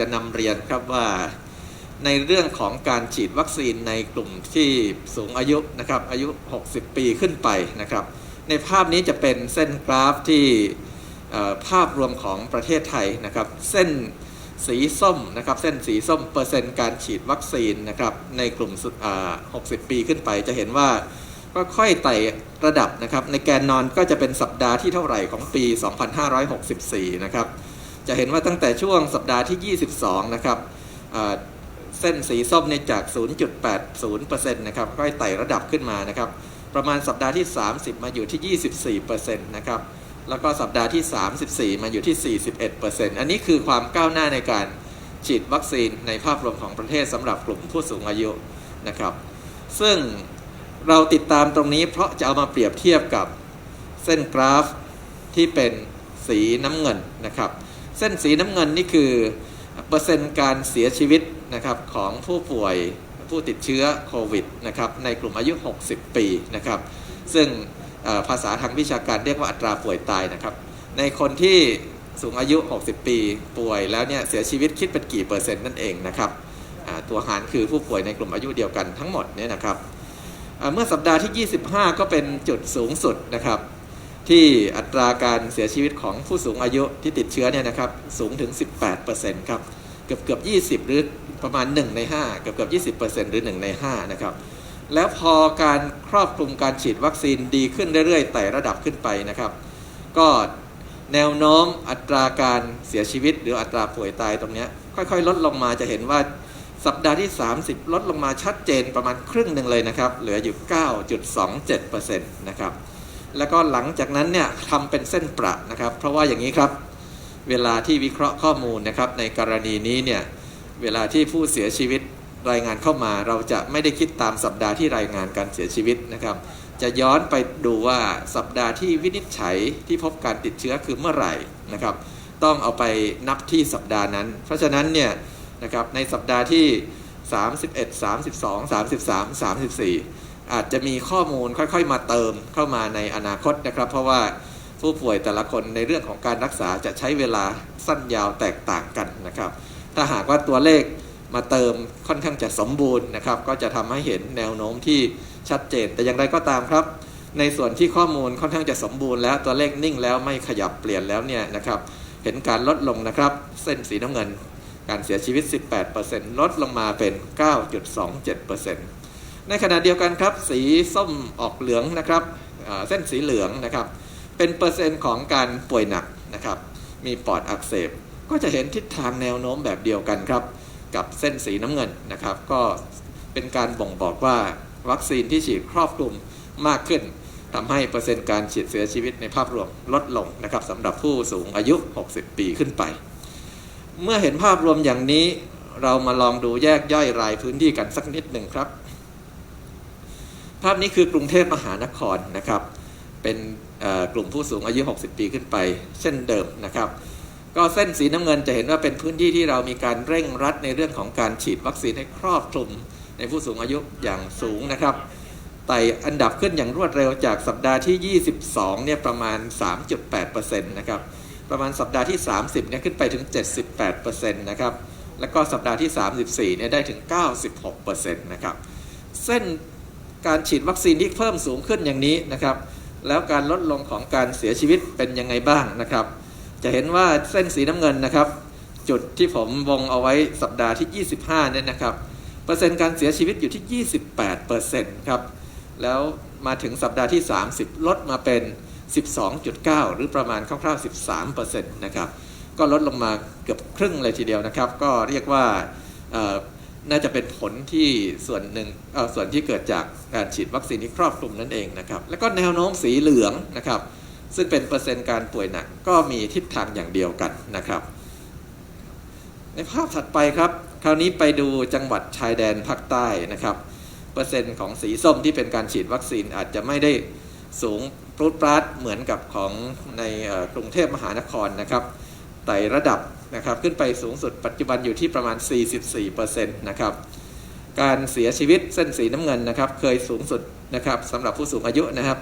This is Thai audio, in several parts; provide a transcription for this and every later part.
จะนำเรียนครับว่าในเรื่องของการฉีดวัคซีนในกลุ่มที่สูงอายุนะครับอายุ 60 ปีขึ้นไปนะครับ ในภาพนี้จะเป็นเส้นกราฟที่ภาพรวมของประเทศไทยนะครับ เส้นสีส้มนะครับเส้นสีส้มเปอร์เซ็นต์การฉีดวัคซีนนะครับในกลุ่ม 60 ปีขึ้นไป จะเห็นว่าก็ค่อยไต่ระดับนะครับ ในแกนนอนก็จะเป็นสัปดาห์ที่เท่าไหร่ของปี 2564 นะครับ จะเห็นว่าตั้งแต่ช่วงสัปดาห์ที่ 22 นะครับเส้นสีส้มเนี่ยจาก 0.80%นะครับค่อยไต่ระดับขึ้นมานะครับ ประมาณสัปดาห์ที่ 30 มาอยู่ที่ 24%นะครับ แล้วก็สัปดาห์ที่ 34 มาอยู่ที่ 41%อันนี้คือความก้าวหน้าในการฉีดวัคซีนในภาพรวมของประเทศสำหรับกลุ่มผู้สูงอายุนะครับ ซึ่งเราติดตามตรงนี้เพราะจะเอามาเปรียบเทียบกับเส้นกราฟที่เป็นสีน้ำเงินนะครับ เส้นสีน้ำเงินนี่คือเปอร์เซ็นต์การเสียชีวิตนะครับของผู้ป่วยผู้ติดเชื้อโควิดนะครับในกลุ่มอายุ 60 ปีนะครับ ซึ่งภาษาทางวิชาการเรียกว่าอัตราป่วยตายนะครับ ในคนที่สูงอายุ 60 ปีป่วยแล้วเนี่ยเสียชีวิตคิดเป็นกี่เปอร์เซ็นต์นั่นเองนะครับตัวหารคือผู้ป่วยในกลุ่มอายุเดียวกันทั้งหมดเนี่ยนะครับเมื่อสัปดาห์ที่ 25 ก็เป็นจุดสูงสุดนะครับ ที่อัตราการเสียชีวิตของผู้สูงอายุที่ติดเชื้อเนี่ยนะครับสูงถึง 18%ครับเกือบเกือบ20 หรือประมาณ 1 ใน 5 เกือบเกือบ20%หรือ 1 ใน 5 นะครับ แล้วพอการครอบคลุมการฉีดวัคซีนดีขึ้นเรื่อยๆไต่ระดับขึ้นไปนะครับ ก็แนวโน้มอัตราการเสียชีวิต หรืออัตราป่วยตายตรงนี้ค่อยๆ ลดลงมาจะเห็นว่าสัปดาห์ที่ 30 ลดลงมาชัดเจนประมาณครึ่งหนึ่งเลยนะครับ เหลืออยู่ 9.27%นะครับ แล้วก็หลังจากนั้นเนี่ยทำเป็นเส้นประนะครับ เพราะว่าอย่างนี้ครับ เวลาที่วิเคราะห์ข้อมูลนะครับ ในกรณีนี้เนี่ยเวลาที่ผู้เสียชีวิตรายงานเข้ามา เราจะไม่ได้คิดตามสัปดาห์ที่รายงานการเสียชีวิตนะครับ จะย้อนไปดูว่าสัปดาห์ที่วินิจฉัยที่พบการติดเชื้อคือเมื่อไหร่นะครับ ต้องเอาไปนับที่สัปดาห์นั้น เพราะฉะนั้นเนี่ยนะครับในสัปดาห์ที่ 31 32 33 34 อาจจะมีข้อมูลค่อยๆ มาเติมเข้ามาในอนาคตนะครับ เพราะว่าผู้ป่วยแต่ละคนในเรื่องของการรักษาจะใช้เวลาสั้นยาวแตกต่างกันนะครับ ถ้าหากว่าตัวเลขมาเติมค่อนข้างจะสมบูรณ์นะครับ ก็จะทำให้เห็นแนวโน้มที่ชัดเจน แต่อย่างไรก็ตามครับ ในส่วนที่ข้อมูลค่อนข้างจะสมบูรณ์แล้วตัวเลขนิ่งแล้วไม่ขยับเปลี่ยนแล้วเนี่ยนะครับ เห็นการลดลงนะครับ เส้นสีน้ำเงิน การเสียชีวิต 18%ลดลงมาเป็น 9.27% ในขณะเดียวกันครับ สีส้มออกเหลืองนะครับเส้นสีเหลืองนะครับ เป็นเปอร์เซ็นต์ของการป่วยหนักนะครับ มีปอดอักเสบ ก็จะเห็นทิศทางแนวโน้มแบบเดียวกันครับ กับเส้นสีน้ำเงินนะครับ ก็เป็นการบ่งบอกว่าวัคซีนที่ฉีดครอบคลุมมากขึ้นทำให้เปอร์เซ็นต์การฉีดเสียชีวิตในภาพรวมลดลงนะครับสำหรับผู้สูงอายุ 60 ปีขึ้นไป เมื่อเห็นภาพรวมอย่างนี้เรามาลองดูแยกย่อยรายพื้นที่กันสักนิดหนึ่งครับาพนี้คือกรุงเทพมหานครนะครับ เป็นกลุ่มผู้สูงอายุ 60 ปีขึ้นไป เช่นเดิมนะครับ ก็เส้นสีน้ำเงินจะเห็นว่าเป็นพื้นที่ที่เรามีการเร่งรัดในเรื่องของการฉีดวัคซีนให้ครอบคลุมในผู้สูงอายุอย่างสูงนะครับไต่อันดับขึ้นอย่างรวดเร็วจากสัปดาห์ที่ 22 เนี่ยประมาณ 3.8%นะครับ ประมาณสัปดาห์ที่ 30 เนี่ยขึ้นไปถึง 78%นะครับ แล้วก็สัปดาห์ที่ 34 เนี่ยได้ถึง 96%นะครับ เส้น การฉีดวัคซีนที่เพิ่มสูงขึ้นอย่างนี้นะครับ แล้วการลดลงของการเสียชีวิตเป็นยังไงบ้างนะครับ จะเห็นว่าเส้นสีน้ำเงินนะครับ จุดที่ผมวงเอาไว้สัปดาห์ที่ 25เนี่ยนะครับ เปอร์เซ็นต์การเสียชีวิตอยู่ที่ 28%ครับ แล้วมาถึงสัปดาห์ที่ 30 ลดมาเป็น 12.9 หรือประมาณคร่าวๆ 13%นะครับ ก็ลดลงมาเกือบครึ่งเลยทีเดียวนะครับ ก็เรียกว่า น่าจะเป็นผลที่ส่วนหนึ่งส่วนที่เกิดจากการฉีดวัคซีนที่ครอบคลุมนั่นเองนะครับ แล้วก็แนวโน้มสีเหลืองนะครับ ซึ่งเป็นเปอร์เซ็นต์การป่วยหนักก็มีทิศทางอย่างเดียวกันนะครับ ในภาพถัดไปครับ คราวนี้ไปดูจังหวัดชายแดนภาคใต้นะครับ เปอร์เซ็นต์ของสีส้มที่เป็นการฉีดวัคซีนอาจจะไม่ได้สูงปรุดปราดเหมือนกับของในกรุงเทพมหานครนะครับไต่ระดับ นะครับขึ้นไปสูงสุดปัจจุบันอยู่ที่ประมาณ 44%นะครับการเสียชีวิตเส้นสีน้ำเงินนะครับเคยสูงสุดนะครับสำหรับผู้สูงอายุนะครับ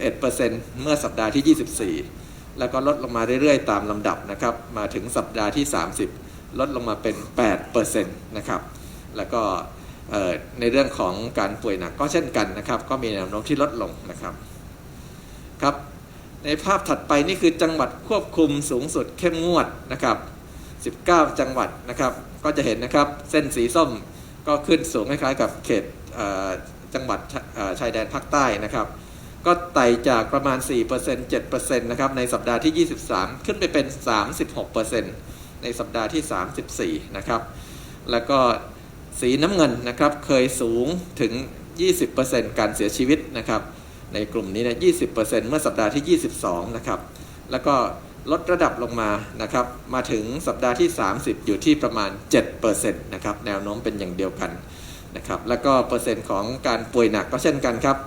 21%เมื่อสัปดาห์ที่ 24 แล้วก็ลดลงมาเรื่อยๆ ตามลำดับนะครับมาถึงสัปดาห์ที่ 30 ลดลงมาเป็น 8%นะครับแล้วก็ในเรื่องของการป่วยหนักก็เช่นกันนะครับ ก็มีแนวโน้มที่ลดลงนะครับครับ ในภาพถัดไปนี่คือจังหวัดควบคุมสูงสุดเข้มงวดนะครับ 19 จังหวัดนะครับ ก็จะเห็นนะครับเส้นสีส้มก็ขึ้นสูงคล้ายๆกับเขตจังหวัดชายแดนภาคใต้นะครับ ก็ไต่จากประมาณ 4% 7%นะครับในสัปดาห์ที่ 23 ขึ้นไปเป็น 36%ในสัปดาห์ที่ 34 นะครับ แล้วก็สีน้ำเงินนะครับเคยสูงถึง 20%การเสียชีวิตนะครับ ในกลุ่มนี้นี่ย20%เมื่อสัปดาห์ที่ 22 นะครับ แล้วก็ลดระดับลงมานะครับ มาถึงสัปดาห์ที่ 30 อยู่ที่ประมาณ 7%นะครับ แนวโน้มเป็นอย่างเดียวกันนะครับ แล้วก็เปอร์เซ็นต์ของการป่วยหนักก็เช่นกันครับ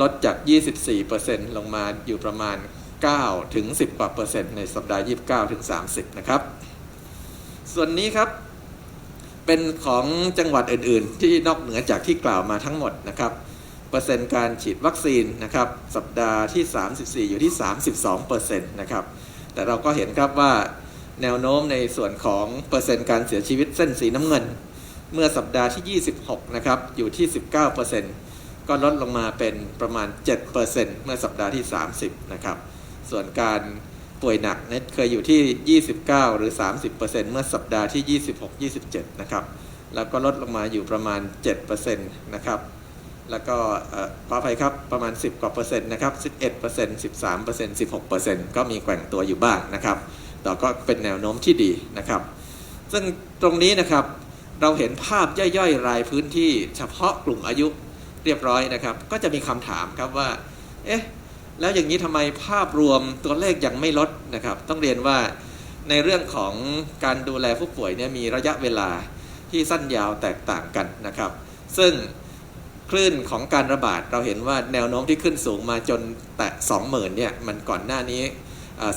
ลดจาก 24%ลงมาอยู่ประมาณ 9 ถึง 10 กว่าเปอร์เซ็นต์ในสัปดาห์ 29 ถึง 30 นะครับ ส่วนนี้ครับ เป็นของจังหวัดอื่น ๆ ที่นอกเหนือจากที่กล่าวมาทั้งหมดนะครับ ปอร์เซ็นต์การฉีดวัคซีนนะครับสัปดาห์ที่ 34 อยู่ที่ 32เปอร์เซ็นต์นะครับแต่เราก็เห็นครับว่าแนวโน้มในส่วนของเปอร์เซ็นต์การเสียชีวิตเส้นสีน้ำเงิน เมื่อสัปดาห์ที่ 26 นะครับอยู่ที่ 19เปอร์เซ็นต์ก็ลดลงมาเป็นประมาณ7เปอร์เซ็นต์เมื่อสัปดาห์ที่ 30 นะครับส่วนการป่วยหนักเนี่ยเคยอยู่ที่ 29 หรือ 30เปอร์เซ็นต์เมื่อสัปดาห์ที่ 26 27 นะครับแล้วก็ลดลงมาอยู่ประมาณ7เปอร์เซ็นต์นะครับ แล้วก็เอ่อขออภัยครับประมาณ 10 กว่าเปอร์เซ็นต์นะครับ 11เปอร์เซ็นต์13เปอร์เซ็นต์16เปอร์เซ็นต์ก็มีแกว่งตัวอยู่บ้างนะครับแต่ก็เป็นแนวโน้มที่ดีนะครับ ซึ่งตรงนี้นะครับเราเห็นภาพย่อยๆ รายพื้นที่เฉพาะกลุ่มอายุเรียบร้อยนะครับ ก็จะมีคำถามครับว่า เอ๊ะ แล้วอย่างนี้ทำไมภาพรวมตัวเลขยังไม่ลดนะครับ ต้องเรียนว่าในเรื่องของการดูแลผู้ป่วยเนี่ยมีระยะเวลาที่สั้นยาวแตกต่างกันนะครับ ซึ่ง คลื่นของการระบาดเราเห็นว่าแนวโน้มที่ขึ้นสูงมาจนแตะ20,000เนี่ยมันก่อนหน้านี้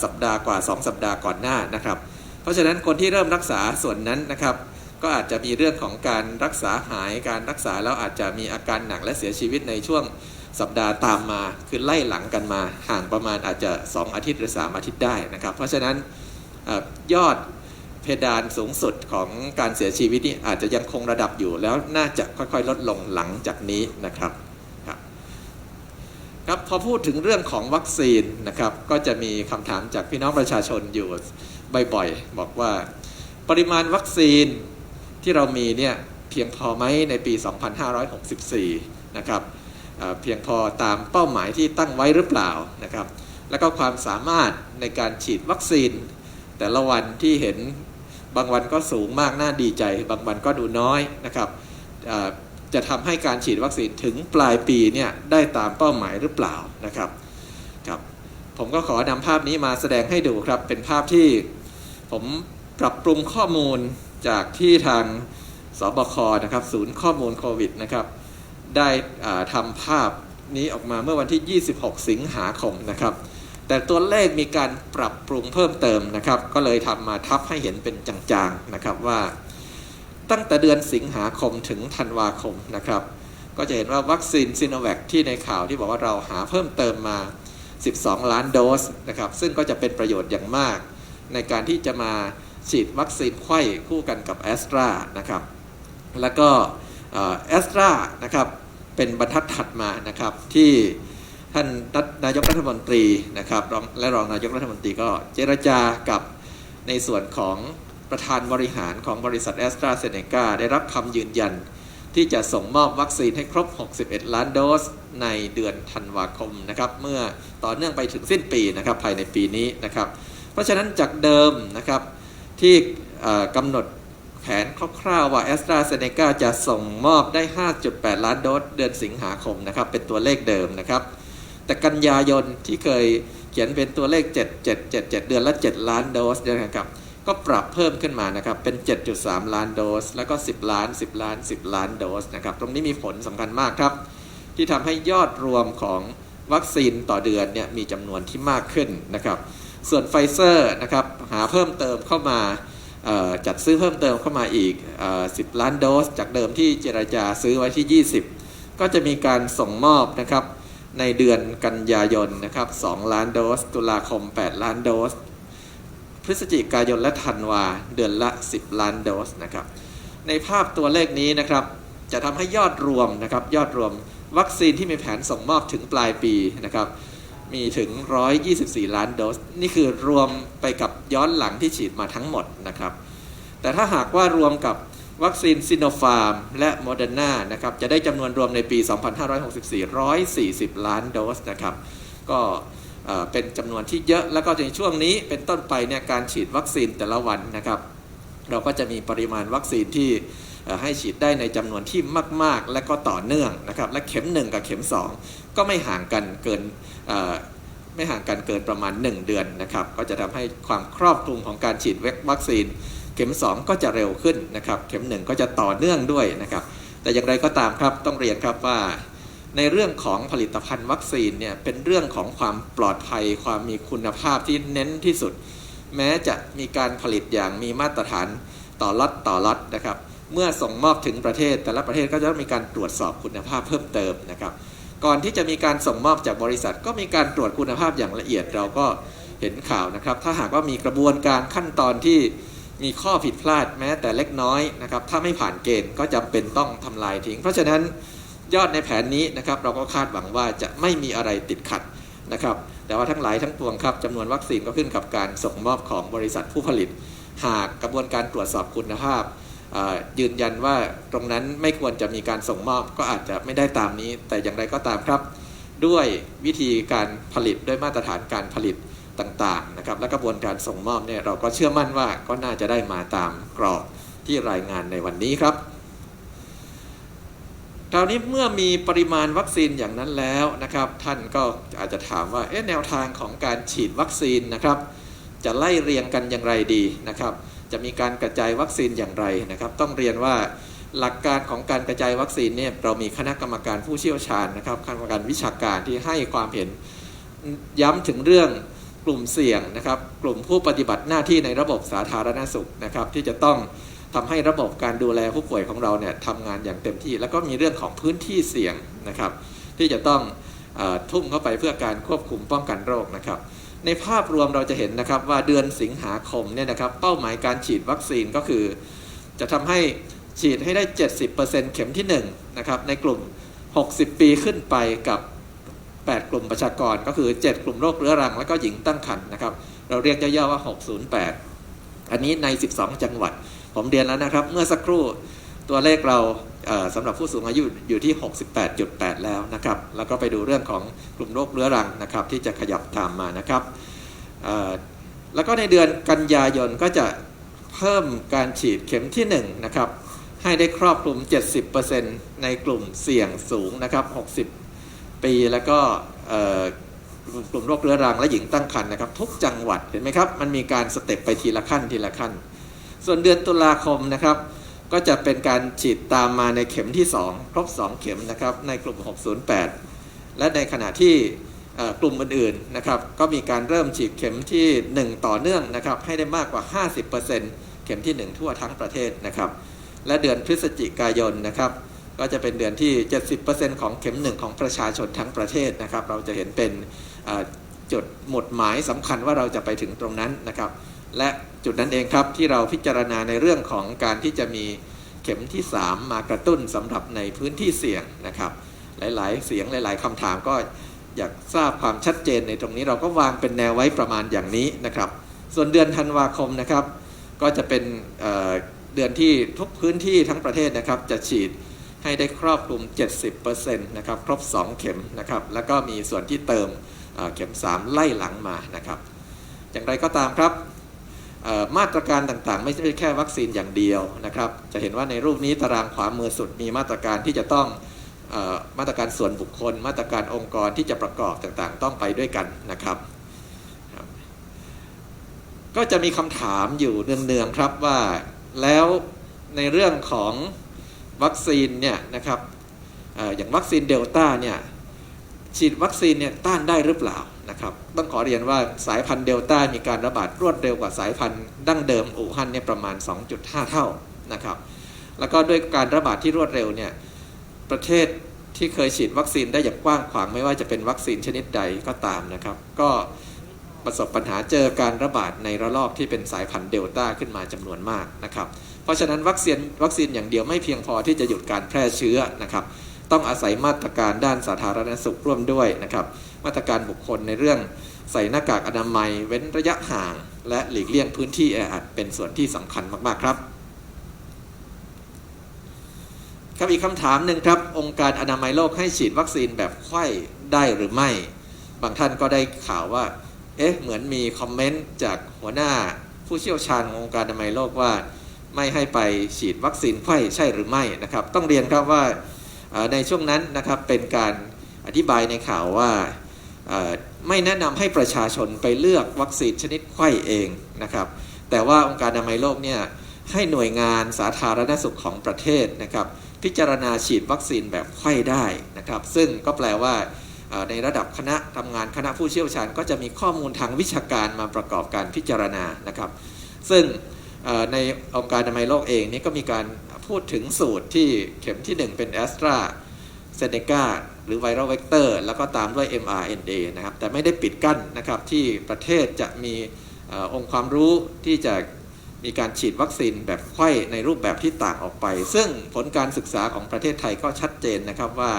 สัปดาห์กว่า 2 สัปดาห์ก่อนหน้านะครับ เพราะฉะนั้นคนที่เริ่มรักษาส่วนนั้นนะครับ ก็อาจจะมีเรื่องของการรักษาหายการรักษาแล้วอาจจะมีอาการหนักและเสียชีวิตในช่วงสัปดาห์ตามมา คือไล่หลังกันมาห่างประมาณอาจจะ 2 อาทิตย์หรือ 3 อาทิตย์ได้นะครับ เพราะฉะนั้นอยอด เพดานสูงสุดของการเสียชีวิตนี่อาจจะยังคงระดับอยู่แล้วน่าจะค่อยๆ ลดลงหลังจากนี้นะครับครับพอพูดถึงเรื่องของวัคซีนนะครับ ก็จะมีคำถามจากพี่น้องประชาชนอยู่บ่อยๆ บอกว่า ปริมาณวัคซีนที่เรามีเนี่ยเพียงพอไหมในปี 2564 นะครับเอ่อเพียงพอตามเป้าหมายที่ตั้งไว้หรือเปล่านะครับ แล้วก็ความสามารถในการฉีดวัคซีน แต่ละวันที่เห็น บางวันก็สูงมากน่าดีใจ บางวันก็ดูน้อยนะครับจะทำให้การฉีดวัคซีนถึงปลายปีเนี่ยได้ตามเป้าหมายหรือเปล่านะครับครับ ผมก็ขอนำภาพนี้มาแสดงให้ดูครับ เป็นภาพที่ผมปรับปรุงข้อมูลจากที่ทางสบคนะครับ ศูนย์ข้อมูลโควิดนะครับ ได้อ่าทำภาพนี้ออกมาเมื่อวันที่ 26 สิงหาคมนะครับ แต่ตัวเลขมีการปรับปรุงเพิ่มเติมนะครับ ก็เลยทำมาทับให้เห็นเป็นจางๆนะครับว่าตั้งแต่เดือนสิงหาคมถึงธันวาคมนะครับ ก็จะเห็นว่าวัคซีนซิโนแวคที่ในข่าวที่บอกว่าเราหาเพิ่มเติมมา 12 ล้านโดสนะครับ ซึ่งก็จะเป็นประโยชน์อย่างมาก ในการที่จะมาฉีดวัคซีนไข้คู่กันกับแอสตรานะครับ แล้วก็แอสตรานะครับ เป็นบรรทัดถัดมานะครับที่ ท่านรัฐนายกรัฐมนตรีนะครับและรองนายกรัฐมนตรีก็เจรจากับในส่วนของประธานบริหารของบริษัทแอสตราเซเนกาได้รับคำยืนยัน ที่จะส่งมอบวัคซีนให้ครบ 61 ล้านโดสในเดือนธันวาคมนะครับเมื่อต่อเนื่องไปถึงสิ้นปีนะครับภายในปีนี้นะครับ เพราะฉะนั้นจากเดิมนะครับที่กำหนดแผนคร่าวๆว่าแอสตราเซเนกาจะส่งมอบได้ 5.8 ล้านโดสเดือนสิงหาคมนะครับเป็นตัวเลขเดิมนะครับ แต่กันยายนที่เคยเขียนเป็นตัวเลข 7 7 7 7 เดือนละ 7 ล้านโดสเนี่ยนะครับก็ปรับเพิ่มขึ้นมานะครับเป็น 7.3 ล้านโดส แล้วก็ 10 ล้าน 10 ล้าน 10 ล้านโดสนะครับตรงนี้มีผลสำคัญมากครับ ที่ทำให้ยอดรวมของวัคซีนต่อเดือนเนี่ยมีจำนวนที่มากขึ้นนะครับส่วนไฟเซอร์นะครับหาเพิ่มเติมเข้ามาจัดซื้อเพิ่มเติมเข้ามาอีก 10 ล้านโดส จากเดิมที่เจรจาซื้อไว้ที่ 20 ก็จะมีการส่งมอบนะครับ ในเดือนกันยายนนะครับ2ล้านโดส ตุลาคม 8 ล้านโดส พฤศจิกายนและธันวาเดือนละ 10 ล้านโดสนะครับ ในภาพตัวเลขนี้นะครับ จะทำให้ยอดรวมนะครับ ยอดรวมวัคซีนที่มีแผนส่งมอบถึงปลายปีนะครับ มีถึง 124 ล้านโดส นี่คือรวมไปกับย้อนหลังที่ฉีดมาทั้งหมดนะครับ แต่ถ้าหากว่ารวมกับ วัคซีนซิโนฟาร์มและโมเดอร์นานะครับจะได้จำนวนรวมในปี 2564 140 ล้านโดสนะครับก็เป็นจำนวนที่เยอะแล้วก็ในช่วงนี้เป็นต้นไปเนี่ยการฉีดวัคซีนแต่ละวันนะครับเราก็จะมีปริมาณวัคซีนที่ให้ฉีดได้ในจำนวนที่มาก ๆ และก็ต่อเนื่องนะครับและเข็ม 1 กับเข็ม 2 ก็ไม่ห่างกันเกินไม่ห่างกันเกินประมาณ 1 เดือนนะครับก็จะทำให้ความครอบคลุมของการฉีดวัคซีน เข็ม 2 ก็จะเร็วขึ้นนะครับเข็ม 1 ก็จะต่อเนื่องด้วยนะครับแต่อย่างไรก็ตามครับต้องเรียนครับว่า ในเรื่องของผลิตภัณฑ์วัคซีนเนี่ยเป็นเรื่องของความปลอดภัยความมีคุณภาพที่เน้นที่สุด แม้จะมีการผลิตอย่างมีมาตรฐานต่อล็อตต่อล็อตนะครับเมื่อส่งมอบถึงประเทศ แต่ละประเทศก็จะต้องมีการตรวจสอบคุณภาพเพิ่มเติมนะครับ ก่อนที่จะมีการส่งมอบจากบริษัท ก็มีการตรวจคุณภาพอย่างละเอียดเราก็เห็นข่าวนะครับ ถ้าหากว่ามีกระบวนการขั้นตอนที่ มีข้อผิดพลาดแม้แต่เล็กน้อยนะครับถ้าไม่ผ่านเกณฑ์ก็จำเป็นต้องทำลายทิ้ง เพราะฉะนั้นยอดในแผนนี้นะครับเราก็คาดหวังว่าจะไม่มีอะไรติดขัดนะครับแต่ว่าทั้งหลายทั้งปวงครับจำนวนวัคซีนก็ขึ้นกับการส่งมอบของบริษัทผู้ผลิต หากกระบวนการตรวจสอบคุณภาพ ยืนยันว่าตรงนั้นไม่ควรจะมีการส่งมอบก็อาจจะไม่ได้ตามนี้ แต่อย่างไรก็ตามครับ ด้วยวิธีการผลิตด้วยมาตรฐานการผลิต ต่างๆนะครับและกระบวนการส่งมอบเนี่ยเราก็เชื่อมั่นว่าก็น่าจะได้มาตามกรอบที่รายงานในวันนี้ครับคราวนี้เมื่อมีปริมาณวัคซีนอย่างนั้นแล้วนะครับ ท่านก็อาจจะถามว่าเอ๊ะแนวทางของการฉีดวัคซีนนะครับ จะไล่เรียงกันอย่างไรดีนะครับ จะมีการกระจายวัคซีนอย่างไรนะครับ ต้องเรียนว่าหลักการของการกระจายวัคซีนเนี่ยเรามีคณะกรรมการผู้เชี่ยวชาญนะครับคณะกรรมการวิชาการที่ให้ความเห็นย้ำถึงเรื่อง กลุ่มเสี่ยงนะครับ กลุ่มผู้ปฏิบัติหน้าที่ในระบบสาธารณสุขนะครับ ที่จะต้องทำให้ระบบการดูแลผู้ป่วยของเราเนี่ยทำงานอย่างเต็มที่ แล้วก็มีเรื่องของพื้นที่เสี่ยงนะครับ ที่จะต้องอทุ่มเข้าไปเพื่อการควบคุมป้องกันโรคนะครับ ในภาพรวมเราจะเห็นนะครับว่าเดือนสิงหาคมเนี่ยนะครับ เป้าหมายการฉีดวัคซีนก็คือ จะทำให้ฉีดให้ได้ 70%เข็มที่1นะครับในกลุ่ม 60 ปีขึ้นไปกับ 8 กลุ่มประชากรก็คือ 7 กลุ่มโรคเรื้อรัง แล้วก็หญิงตั้งครรภ์นะครับ เราเรียกย่อๆว่า 608 อันนี้ใน 12 จังหวัด ผมเรียนแล้วนะครับ เมื่อสักครู่ตัวเลขเราสำหรับผู้สูงอายุอยู่ที่ 68.8 แล้วนะครับ แล้วก็ไปดูเรื่องของกลุ่มโรคเรื้อรังนะครับ ที่จะขยับตามมานะครับ แล้วก็ในเดือนกันยายนก็จะเพิ่มการฉีดเข็มที่1นะครับให้ได้ครอบคลุม 70%ในกลุ่มเสี่ยงสูงนะครับ60 ปีแล้วก็กลุ่มโรคเรื้อรังและหญิงตั้งครรภ์นะครับ ทุกจังหวัดเห็นไหมครับ มันมีการสเต็ปไปทีละขั้นทีละขั้น ส่วนเดือนตุลาคมนะครับ ก็จะเป็นการฉีดตามมาในเข็มที่ 2 ครบ 2 เข็มนะครับในกลุ่ม 608 และในขณะที่กลุ่มอื่นๆนะครับก็มีการเริ่มฉีดเข็มที่ 1 ต่อเนื่องนะครับให้ได้มากกว่า 50%เข็มที่ 1 ทั่วทั้งประเทศนะครับ และเดือนพฤศจิกายนนะครับ ก็จะเป็นเดือนที่ 70%ของเข็ม1ของประชาชนทั้งประเทศนะครับ เราจะเห็นเป็นจุดหมดหมายสำคัญว่าเราจะไปถึงตรงนั้นนะครับ และจุดนั้นเองครับที่เราพิจารณาในเรื่องของการที่จะมีเข็มที่ 3 มากระตุ้นสำหรับในพื้นที่เสี่ยงนะครับ หลาย ๆ เสียงหลาย ๆคำถามก็อยากทราบความชัดเจนในตรงนี้เราก็วางเป็นแนวไว้ประมาณอย่างนี้นะครับ ส่วนเดือนธันวาคมนะครับ ก็จะเป็นเดือนที่ทุกพื้นที่ทั้งประเทศนะครับจะฉีด ให้ได้ครอบคลุม 70%นะครับครบ 2 เข็มนะครับแล้วก็มีส่วนที่เติมเข็ม 3 ไล่หลังมานะครับอย่างไรก็ตามครับมาตรการต่างๆ ไม่ใช่แค่วัคซีนอย่างเดียวนะครับจะเห็นว่าในรูปนี้ตารางขวามือสุดมีมาตรการที่จะต้องมาตรการส่วนบุคคล มาตรการองค์กรที่จะประกอบต่างๆ ต้องไปด้วยกันนะครับครับก็จะมีคำถามอยู่เนืองๆครับว่าแล้วในเรื่องของ วัคซีนเนี่ยนะครับออย่างวัคซีนเดลต้าเนี่ยฉีดวัคซีนเนี่ยต้านได้หรือเปล่านะครับต้องขอเรียนว่าสายพันธุ์เดลต้ามีการระบาดรวดเร็วกว่าสายพันธุ์ดั้งเดิมอู่ฮั่นเนี่ยประมาณ 2.5 เท่านะครับแล้วก็ด้วยการระบาดที่รวดเร็วเนี่ยประเทศที่เคยฉีดวัคซีนได้อย่างกว้างขวางไม่ว่าจะเป็นวัคซีนชนิดใดก็ตามนะครับ ก็ประสบปัญหาเจอการระบาดในระลอกที่เป็นสายพันธุ์เดลต้าขึ้นมาจำนวนมากนะครับ เพราะฉะนั้นวัคซีนวัคซีนอย่างเดียวไม่เพียงพอที่จะหยุดการแพร่เชื้อนะครับ ต้องอาศัยมาตรการด้านสาธารณสุขร่วมด้วยนะครับ มาตรการบุคคลในเรื่องใส่หน้ากากอนามัย เว้นระยะห่าง และหลีกเลี่ยงพื้นที่แออัดเป็นส่วนที่สำคัญมากๆครับครับอีกคำถามหนึ่งครับองค์การอนามัยโลกให้ฉีดวัคซีนแบบไข้ได้หรือไม่ บางท่านก็ได้ข่าวว่า เอ๊ะเหมือนมีคอมเมนต์จากหัวหน้าผู้เชี่ยวชาญขององค์การอนามัยโลกว่า ไม่ให้ไปฉีดวัคซีนไข้ใช่หรือไม่นะครับ ต้องเรียนครับว่าในช่วงนั้นนะครับเป็นการอธิบายในข่าวว่าไม่แนะนำให้ประชาชนไปเลือกวัคซีนชนิดไข้เองนะครับ แต่ว่าองค์การอนามัยโลกเนี่ยให้หน่วยงานสาธารณสุขของประเทศนะครับ พิจารณาฉีดวัคซีนแบบไข้ได้นะครับ ซึ่งก็แปลว่าในระดับคณะทำงานคณะผู้เชี่ยวชาญ ก็จะมีข้อมูลทางวิชาการมาประกอบการพิจารณานะครับ ซึ่ง ในองค์การอนามัยโลกเองนี่ก็มีการพูดถึงสูตรที่เข็มที่ 1 เป็นแอสตราเซเนกาหรือไวรัลเวกเตอร์แล้วก็ตามด้วย mRNA นะครับ แต่ไม่ได้ปิดกั้นนะครับที่ประเทศจะมีอองค์ความรู้ที่จะมีการฉีดวัคซีนแบบไข้ในรูปแบบที่ต่างออกไป ซึ่งผลการศึกษาของประเทศไทยก็ชัดเจนนะครับว่า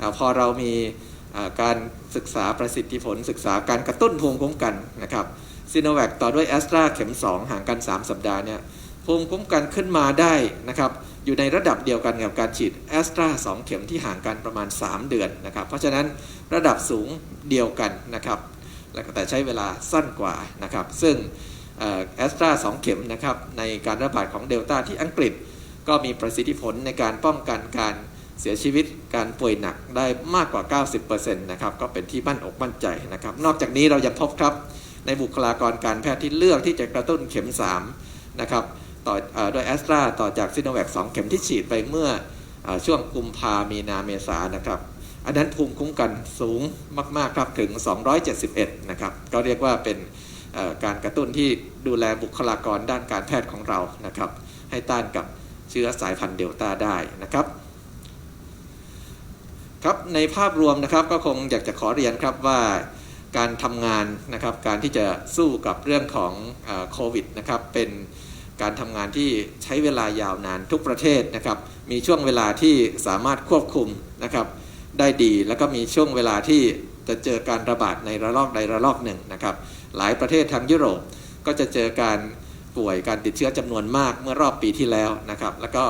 อพอเรามีการศึกษาประสิทธิผลศึกษาการกระตุ้นภูมิคุ้มกันนะครับ ซีโนแวคต่อด้วยแอสตราเข็ม 2 ห่างกัน 3 สัปดาห์เนี่ยภูมิคุ้มกันขึ้นมาได้นะครับอยู่ในระดับเดียวกันกับการฉีดแอสตรา2 เข็มที่ห่างกันประมาณ 3 เดือนนะครับ เพราะฉะนั้นระดับสูงเดียวกันนะครับแล้วแต่ใช้เวลาสั้นกว่านะครับ ซึ่งแอสตราสองเข็มนะครับในการระบาดของเดลต้าที่อังกฤษ ก็มีประสิทธิผลในการป้องกันการเสียชีวิตการป่วยหนักได้มากกว่า 90%นะครับ ก็เป็นที่มั่นอกมั่นใจนะครับ นอกจากนี้เรายังพบครับ ในบุคลากรการแพทย์ที่เลือกที่จะกระตุ้นเข็ม3นะครับต่อโดยแอสตราต่อจากซิโนแวค2เข็มที่ฉีดไปเมื่ออช่วงกุมภามีนาเมษานะครับอันนั้นภูมิคุ้มกันสูงมากๆครับถึง 271 นะครับ ก็เรียกว่าเป็นการกระตุ้นที่ดูแลบุคลากรด้านการแพทย์ของเรานะครับ ให้ต้านกับเชื้อสายพันธุ์เดลต้าได้นะครับครับในภาพรวมนะครับก็คงอยากจะขอเรียนครับว่า การทำงานนะครับ การที่จะสู้กับเรื่องของโควิดนะครับเป็นการทำงานที่ใช้เวลายาวนานทุกประเทศนะครับ มีช่วงเวลาที่สามารถควบคุมนะครับ ได้ดีแล้วก็มีช่วงเวลาที่จะเจอการระบาดในระลอกใดระลอกหนึ่งนะครับ หลายประเทศทางยุโรปก็จะเจอการป่วยการติดเชื้อจำนวนมากเมื่อรอบปีที่แล้วนะครับ แล้วก็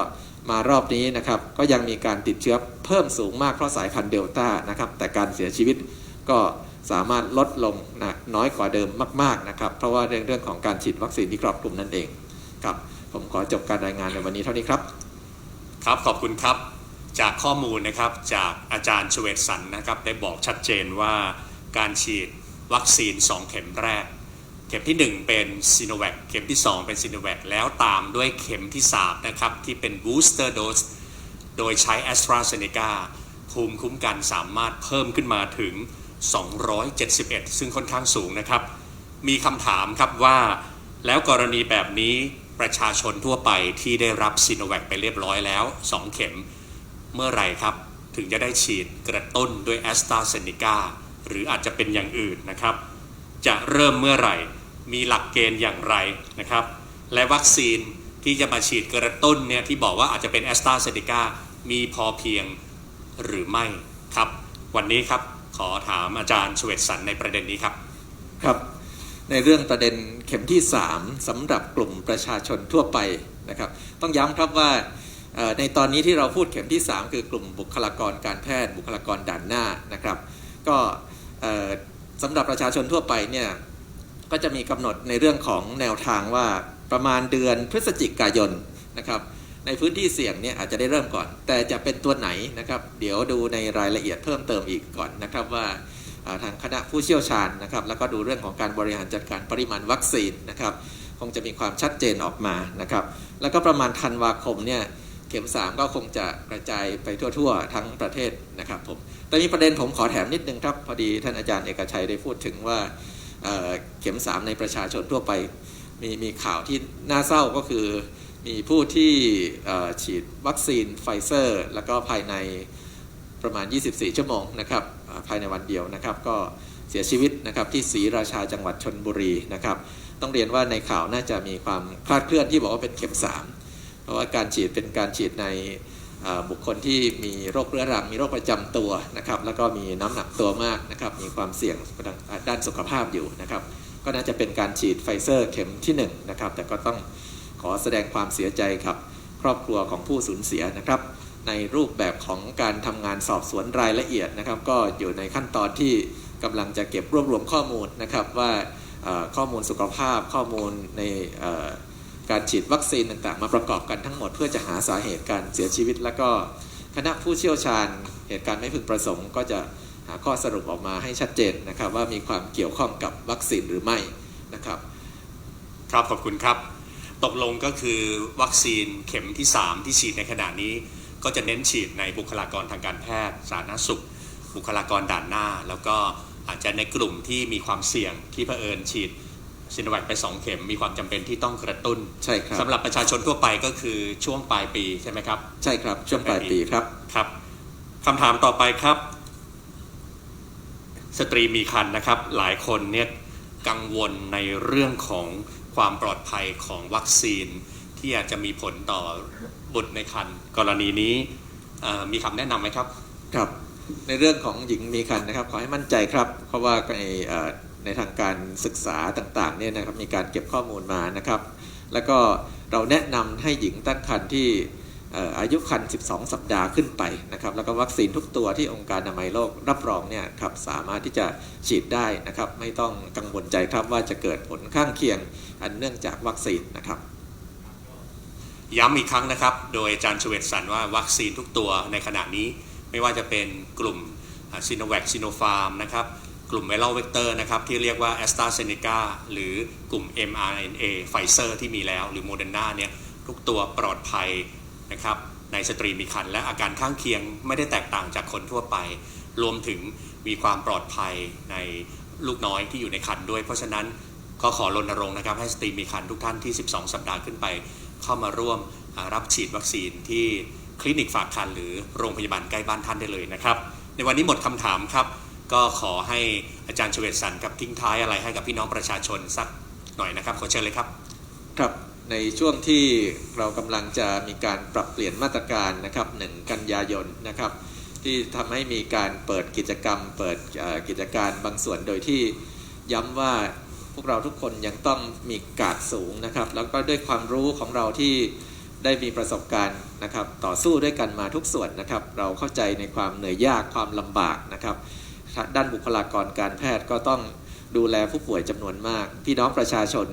มารอบนี้นะครับก็ยังมีการติดเชื้อเพิ่มสูงมากเพราะสายพันธุ์เดลต้านะครับ แต่การเสียชีวิตก็ สามารถลดลงนะน้อยกว่าเดิมมากๆนะครับ เพราะว่าเรื่องเรื่องของการฉีดวัคซีนที่ครอบคลุมนั่นเองครับผมขอจบการรายงานในวันนี้เท่านี้ครับ ครับขอบคุณครับจากข้อมูลนะครับจากอาจารย์ชเวตสันนะครับได้บอกชัดเจนว่าการฉีดวัคซีน 2 เข็มแรก เข็มที่ 1 เป็นซีโนแวคเข็มที่ 2 เป็นซีโนแวคแล้วตามด้วยเข็มที่ 3 นะครับ ที่เป็นบูสเตอร์โดสโดยใช้ a s t r a z เซ e c a ภูมิคุ้มกันสามารถเพิ่มขึ้นมาถึง 271 ซึ่งค่อนข้างสูงนะครับ มีคำถามครับว่าแล้วกรณีแบบนี้ประชาชนทั่วไปที่ได้รับซีโนแวคไปเรียบร้อยแล้ว 2 เข็ม เมื่อไหร่ครับ ถึงจะได้ฉีดกระตุ้นด้วยแอสตราเซเนกาหรืออาจจะเป็นอย่างอื่นนะครับ จะเริ่มเมื่อไหร่ มีหลักเกณฑ์อย่างไรนะครับ และวัคซีนที่จะมาฉีดกระตุ้นเนี่ยที่บอกว่าอาจจะเป็นแอสตราเซเนกามีพอเพียงหรือไม่ครับ วันนี้ครับ ขอถามอาจารย์ชเวตสันในประเด็นนี้ครับครับ ในเรื่องประเด็นเข็มที่ 3สำหรับกลุ่มประชาชนทั่วไปนะครับ ต้องย้ำครับว่าในตอนนี้ที่เราพูดเข็มที่ 3 คือกลุ่มบุคลากรการแพทย์บุคลากรด่านหน้านะครับ ก็สำหรับประชาชนทั่วไปเนี่ยก็จะมีกำหนดในเรื่องของแนวทางว่าประมาณเดือนพฤศจิกายนนะครับ ในพื้นที่เสี่ยงเนี่ยอาจจะได้เริ่มก่อน แต่จะเป็นตัวไหนนะครับ เดี๋ยวดูในรายละเอียดเพิ่มเติมอีกก่อนนะครับว่าทางคณะผู้เชี่ยวชาญนะครับ แล้วก็ดูเรื่องของการบริหารจัดการปริมาณวัคซีนนะครับ คงจะมีความชัดเจนออกมานะครับ แล้วก็ประมาณธันวาคมเนี่ยเข็ม 3 ก็คงจะกระจายไปทั่ว ๆ ทั้งประเทศนะครับผมแต่มีประเด็นผมขอแถมนิดนึงครับ พอดีท่านอาจารย์เอกชัยได้พูดถึงว่าเเข็ม 3 ในประชาชนทั่วไป มีมีข่าวที่น่าเศร้าก็คือ มีผู้ที่ฉีดวัคซีนไฟเซอร์ แล้วก็ภายในประมาณ 24 ชั่วโมงนะครับภายในวันเดียวนะครับ ก็เสียชีวิตนะครับที่ศรีราชาจังหวัดชนบุรีนะครับ ต้องเรียนว่าในข่าวน่าจะมีความคลาดเคลื่อนที่บอกว่าเป็นเข็มสามเพราะว่าการฉีดเป็นการฉีดในบุคคลที่มีโรคเรื้อรัง มีโรคประจำตัวนะครับ แล้วก็มีน้ำหนักตัวมากนะครับ มีความเสี่ยงด้านสุขภาพอยู่นะครับ ก็น่าจะเป็นการฉีดไฟเซอร์เข็มที่1นนะครับ แต่ก็ต้อง ขอแสดงความเสียใจกับครอบครัวของผู้สูญเสียนะครับ ในรูปแบบของการทำงานสอบสวนรายละเอียดนะครับ ก็อยู่ในขั้นตอนที่กำลังจะเก็บรวบรวมข้อมูลนะครับว่าข้อมูลสุขภาพข้อมูลในการฉีดวัคซีนต่างๆ มาประกอบกันทั้งหมดเพื่อจะหาสาเหตุการเสียชีวิต แล้วก็คณะผู้เชี่ยวชาญเหตุการณ์ไม่พึงประสงค์ ก็จะหาข้อสรุปออกมาให้ชัดเจนนะครับ ว่ามีความเกี่ยวข้องกับวัคซีนหรือไม่นะครับ ครับขอบคุณครับ ตกลงก็คือวัคซีนเข็มที่ 3 ที่ฉีดในขณะนี้ ก็จะเน้นฉีดในบุคลากรทางการแพทย์ สาธารณสุข บุคลากรด่านหน้า แล้วก็อาจจะในกลุ่มที่มีความเสี่ยงที่เผอิญฉีดซิโนแวคไป 2 เข็มมีความจำเป็นที่ต้องกระตุ้นใช่ครับสำหรับประชาชนทั่วไปก็คือช่วงปลายปีใช่ไหมครับ ใช่ครับช่วงปลายปีครับครับคำถามต่อไปครับ สตรีมีครรภ์นะครับ หลายคนเนี่ยกังวลในเรื่องของ ความปลอดภัยของวัคซีน ที่อาจจะมีผลต่อบุตรในครรภ์กรณีนี้มีคำแนะนำไหมครับครับในเรื่องของหญิงมีครรภ์นะครับ ขอให้มั่นใจครับ เพราะว่าในในทางการศึกษาต่างๆเนี่ยนะครับมีการเก็บข้อมูลมานะครับ แล้วก็เราแนะนำให้หญิงตั้งครรภ์ที่ อายุครรภ์12 สัปดาห์ขึ้นไปนะครับ แล้วก็วัคซีนทุกตัวที่องค์การอนามัยโลกรับรองเนี่ยครับสามารถที่จะฉีดได้นะครับ ไม่ต้องกังวลใจครับว่าจะเกิดผลข้างเคียง อันเนื่องจากวัคซีนนะครับ ย้ำอีกครั้งนะครับ โดยอาจารย์ชเวตสันว่าวัคซีนทุกตัวในขณะนี้ไม่ว่าจะเป็นกลุ่มซีโนแวคซีโนฟาร์มนะครับกลุ่มไวรัลเวกเตอร์นะครับที่เรียกว่า a s t r a z เซ e c a หรือกลุ่ม mRNA ไฟเซอร์ที่มีแล้ว หรือโมเดอร์นาเนี่ยทุกตัวปลอดภัย นะครับในสตรีมีครรภ์และอาการข้างเคียงไม่ได้แตกต่างจากคนทั่วไป รวมถึงมีความปลอดภัยในลูกน้อยที่อยู่ในครรภ์ด้วย เพราะฉะนั้นก็ขอรณรงค์นะครับให้สตรีมีครรภ์ทุกท่านที่ 12 สัปดาห์ขึ้นไป เข้ามาร่วมรับฉีดวัคซีนที่คลินิกฝากคันหรือโรงพยาบาลใกล้บ้านท่านได้เลยนะครับ ในวันนี้หมดคำถามครับ ก็ขอให้อาจารย์เฉวตสันกับทิ้งท้ายอะไรให้กับพี่น้องประชาชนสักหน่อยนะครับขอเชิญเลยครับ ครับ ในช่วงที่เรากำลังจะมีการปรับเปลี่ยนมาตรการนะครับหนึ่งกันยายนนะครับ ที่ทำให้มีการเปิดกิจกรรม เปิดกิจการบางส่วนโดยที่ย้ำว่าพวกเราทุกคนยังต้องมีกาดสูงนะครับ แล้วก็ด้วยความรู้ของเราที่ได้มีประสบการณ์นะครับ ต่อสู้ด้วยกันมาทุกส่วนนะครับ เราเข้าใจในความเหนื่อยยากความลำบากนะครับ ด้านบุคลากรการแพทย์ก็ต้องดูแลผู้ป่วยจำนวนมาก พี่น้องประชาชน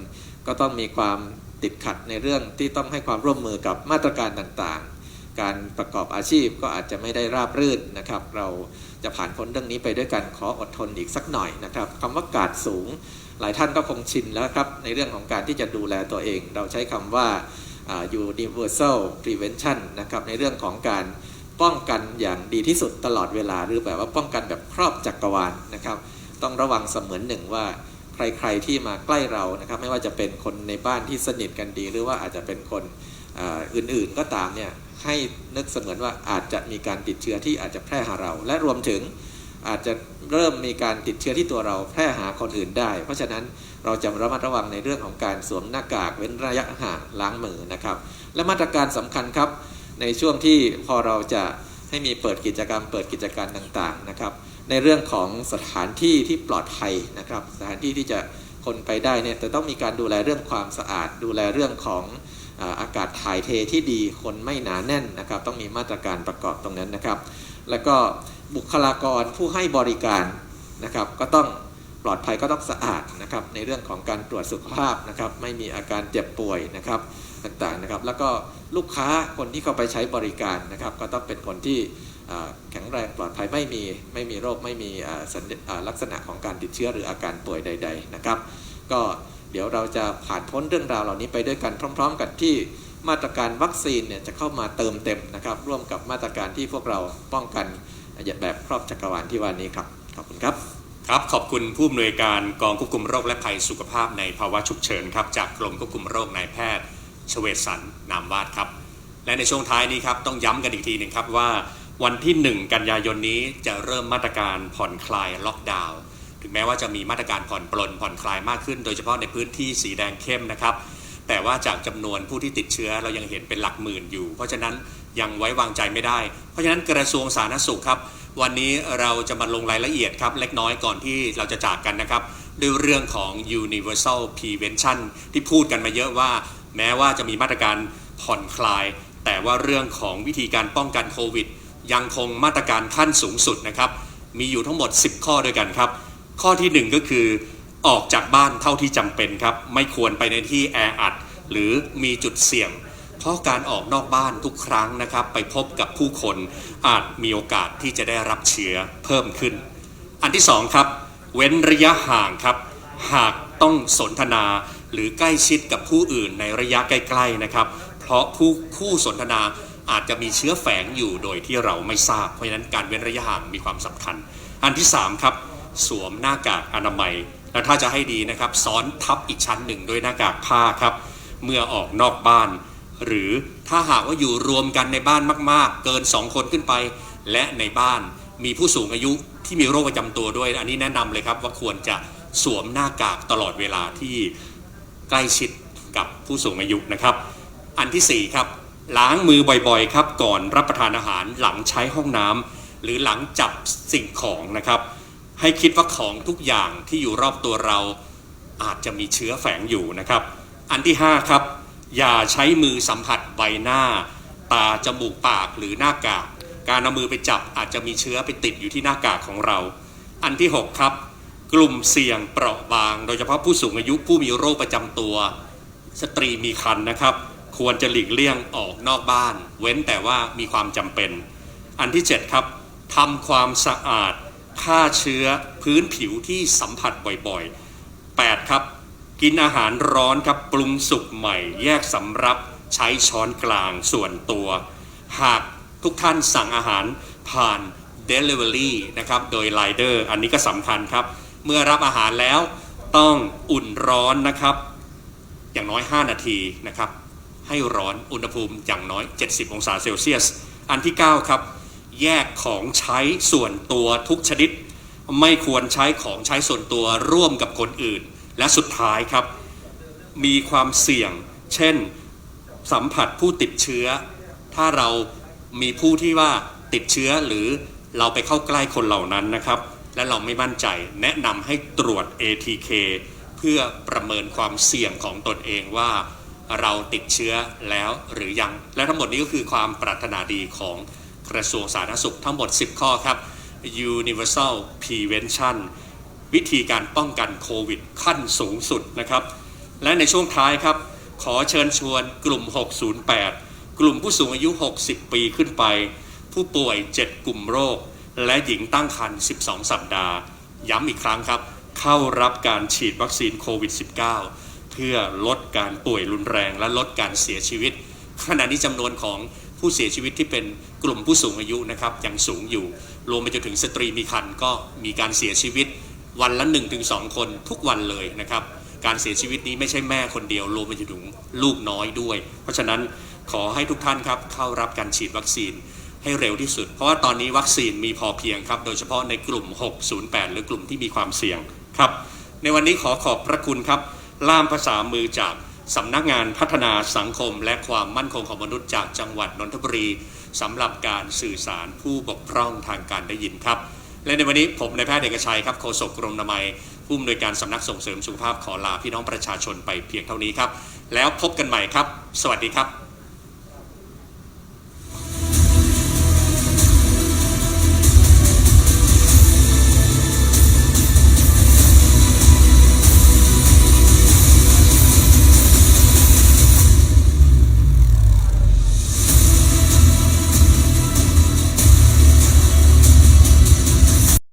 ก็ต้องมีความ ติดขัดในเรื่องที่ต้องให้ความร่วมมือกับมาตรการต่างๆ การประกอบอาชีพก็อาจจะไม่ได้ราบรื่นนะครับ เราจะผ่านพ้นเรื่องนี้ไปด้วยกันขออดทนอีกสักหน่อยนะครับคำว่ากาดสูง หลายท่านก็คงชินแล้วครับในเรื่องของการที่จะดูแลตัวเอง เราใช้คำว่า universal prevention นะครับในเรื่องของการป้องกันอย่างดีที่สุดตลอดเวลา หรือแบบว่าป้องกันแบบครอบจักรวาลนะครับ ต้องระวังเสมือนหนึ่งว่า ใครๆที่มาใกล้เรานะครับ ไม่ว่าจะเป็นคนในบ้านที่สนิทกันดี หรือว่าอาจจะเป็นคนอื่นๆก็ตามเนี่ยให้นึกเสมือนว่าอาจจะมีการติดเชื้อที่อาจจะแพร่หาเรา และรวมถึงอาจจะเริ่มมีการติดเชื้อที่ตัวเราแพร่หาคนอื่นได้ เพราะฉะนั้นเราจะระมัดระวังในเรื่องของการสวมหน้ากากเว้นระยะห่างล้างมือนะครับ และมาตรการสำคัญครับ ในช่วงที่พอเราจะให้มีเปิดกิจกรรม เปิดกิจการต่างๆนะครับ ในเรื่องของสถานที่ที่ปลอดภัยนะครับ สถานที่ที่จะคนไปได้เนี่ยแต่ต้องมีการดูแลเรื่องความสะอาด ดูแลเรื่องของอากาศถ่ายเทที่ดีคนไม่หนาแน่นนะครับ ต้องมีมาตรการประกอบตรงนั้นนะครับ แล้วก็บุคลากรผู้ให้บริการนะครับ ก็ต้องปลอดภัยก็ต้องสะอาดนะครับ ในเรื่องของการตรวจสุขภาพนะครับ ไม่มีอาการเจ็บป่วยนะครับต่างๆนะครับ แล้วก็ลูกค้าคนที่เข้าไปใช้บริการนะครับ ก็ต้องเป็นคนที่ แข็งแรงปลอดภัยไม่มีไม่มีโรคไม่มีลักษณะของการติดเชื้อหรืออาการป่วยใด ๆนะครับ ก็เดี๋ยวเราจะผ่านพ้นเรื่องราวเหล่านี้ไปด้วยกันพร้อม ๆ กับที่มาตรการวัคซีนเนี่ยจะเข้ามาเติมเต็มนะครับ ร่วมกับมาตรการที่พวกเราป้องกันแบบครอบจักรวาลที่ว่านี้ครับขอบคุณครับครับขอบคุณผู้อำนวยการกองควบคุมโรคและภัยสุขภาพในภาวะฉุกเฉินครับจากกรมควบคุมโรคนายแพทย์ชเวตสันนามวาดครับ และในช่วงท้ายนี้ครับต้องย้ำกันอีกทีหนึ่งครับว่า วันที่ 1 กันยายนนี้จะเริ่มมาตรการผ่อนคลายล็อกดาวน์ถึงแม้ว่าจะมีมาตรการผ่อนปลนผ่อนคลายมากขึ้น โดยเฉพาะในพื้นที่สีแดงเข้มนะครับ แต่ว่าจากจำนวนผู้ที่ติดเชื้อเรายังเห็นเป็นหลักหมื่นอยู่ เพราะฉะนั้นยังไว้วางใจไม่ได้ เพราะฉะนั้นกระทรวงสาธารณสุขครับ วันนี้เราจะมาลงรายละเอียดครับ เล็กน้อยก่อนที่เราจะจากกันนะครับด้วยเรื่องของ universal prevention ที่พูดกันมาเยอะว่า แม้ว่าจะมีมาตรการผ่อนคลาย แต่ว่าเรื่องของวิธีการป้องกันโควิด ยังคงมาตรการขั้นสูงสุดนะครับ มีอยู่ทั้งหมด 10 ข้อด้วยกันครับ ข้อทีหนึ่1 ก็คือออกจากบ้านเท่าที่จำเป็นครับ ไม่ควรไปในที่แออัด หรือมีจุดเสี่ยง เพราะการออกนอกบ้านทุกครั้งนะครับ ไปพบกับผู้คนอาจมีโอกาสที่จะได้รับเชื้อเพิ่มขึ้น อันที่สองครับ เว้นระยะห่างครับ หากต้องสนทนาหรือใกล้ชิดกับผู้อื่นในระยะใกล้ ๆนะครับ เพราะผู้คู่สนทนา อาจจะมีเชื้อแฝงอยู่โดยที่เราไม่ทราบ เพราะฉะนั้นการเว้นระยะห่างมีความสำคัญ อันที่สามครับ สวมหน้ากากอนามัย แล้วถ้าจะให้ดีนะครับ ซ้อนทับอีกชั้นหนึ่งด้วยหน้ากากผ้าครับ เมื่อออกนอกบ้าน หรือถ้าหากว่าอยู่รวมกันในบ้านมาก ๆ เกิน 2 คนขึ้นไป และในบ้านมีผู้สูงอายุที่มีโรคประจำตัวด้วย อันนี้แนะนำเลยครับว่าควรจะสวมหน้ากากตลอดเวลาที่ใกล้ชิดกับผู้สูงอายุนะครับ อันที่ 4 ครับ ล้างมือบ่อยๆ ครับก่อนรับประทานอาหารหลังใช้ห้องน้ำหรือหลังจับสิ่งของนะครับ ให้คิดว่าของทุกอย่างที่อยู่รอบตัวเราอาจจะมีเชื้อแฝงอยู่นะครับ อันที่ 5 ครับ อย่าใช้มือสัมผัสใบหน้า ตาจมูกปากหรือหน้ากาก การเอามือไปจับอาจจะมีเชื้อไปติดอยู่ที่หน้ากากของเรา อันที่ 6 ครับ กลุ่มเสี่ยงเปราะบาง โดยเฉพาะผู้สูงอายุผู้มีโรคประจำตัว สตรีมีครรภ์นะครับ ควรจะหลีกเลี่ยงออกนอกบ้าน เว้นแต่ว่ามีความจำเป็น อันที่ 7 ครับทำความสะอาดฆ่าเชื้อพื้นผิวที่สัมผัสบ่อยๆ 8 ครับ กินอาหารร้อนครับปรุงสุกใหม่ แยกสำรับใช้ช้อนกลางส่วนตัว หากทุกท่านสั่งอาหารผ่าน Delivery นะครับโดยไลเดอร์อันนี้ก็สำคัญครับ เมื่อรับอาหารแล้วต้องอุ่นร้อนนะครับ อย่างน้อย 5 นาทีนะครับ ให้ร้อนอุณหภูมิอย่างน้อย 70 องศาเซลเซียส อันที่ 9 ครับ แยกของใช้ส่วนตัวทุกชนิด ไม่ควรใช้ของใช้ส่วนตัวร่วมกับคนอื่น และสุดท้ายครับ มีความเสี่ยง เช่น สัมผัสผู้ติดเชื้อ ถ้าเรามีผู้ที่ว่าติดเชื้อหรือเราไปเข้าใกล้คนเหล่านั้นนะครับ และเราไม่มั่นใจแนะนำให้ตรวจ ATK เพื่อประเมินความเสี่ยงของตนเองว่า เราติดเชื้อแล้วหรือยัง และทั้งหมดนี้ก็คือความปรารถนาดีของกระทรวงสาธารณสุขทั้งหมด 10 ข้อครับ Universal Prevention วิธีการป้องกันโควิดขั้นสูงสุดนะครับ และในช่วงท้ายครับ ขอเชิญชวนกลุ่ม 608 กลุ่มผู้สูงอายุ 60 ปีขึ้นไป ผู้ป่วย 7 กลุ่มโรค และหญิงตั้งครรภ์ 12 สัปดาห์ ย้ำอีกครั้งครับ เข้ารับการฉีดวัคซีนโควิด -19 เพื่อลดการป่วยรุนแรง และลดการเสียชีวิต ขณะนี้จำนวนของผู้เสียชีวิตที่เป็นกลุ่มผู้สูงอายุนะครับยังสูงอยู่ รวมไปจนถึงสตรีมีครรภ์ก็มีการเสียชีวิต วันละ 1-2 คนทุกวันเลยนะครับ การเสียชีวิตนี้ไม่ใช่แม่คนเดียว รวมไปจนถึงลูกน้อยด้วย เพราะฉะนั้นขอให้ทุกท่านครับเข้ารับการฉีดวัคซีนให้เร็วที่สุด เพราะว่าตอนนี้วัคซีนมีพอเพียงครับ โดยเฉพาะในกลุ่ม 608 หรือกลุ่มที่มีความเสี่ยงครับ ในวันนี้ขอขอบพระคุณครับ ล่ามภาษามือจากสำนักงานพัฒนาสังคมและความมั่นคงของมนุษย์จากจังหวัดนนทบุรีสำหรับการสื่อสารผู้บกพร่องทางการได้ยินครับ และในวันนี้ผมนายแพทย์เอกชัยครับโฆษกกรมนามัย ผู้อำนวยการสำนักส่งเสริมสุขภาพขอลาพี่น้องประชาชนไปเพียงเท่านี้ครับ แล้วพบกันใหม่ครับ สวัสดีครับ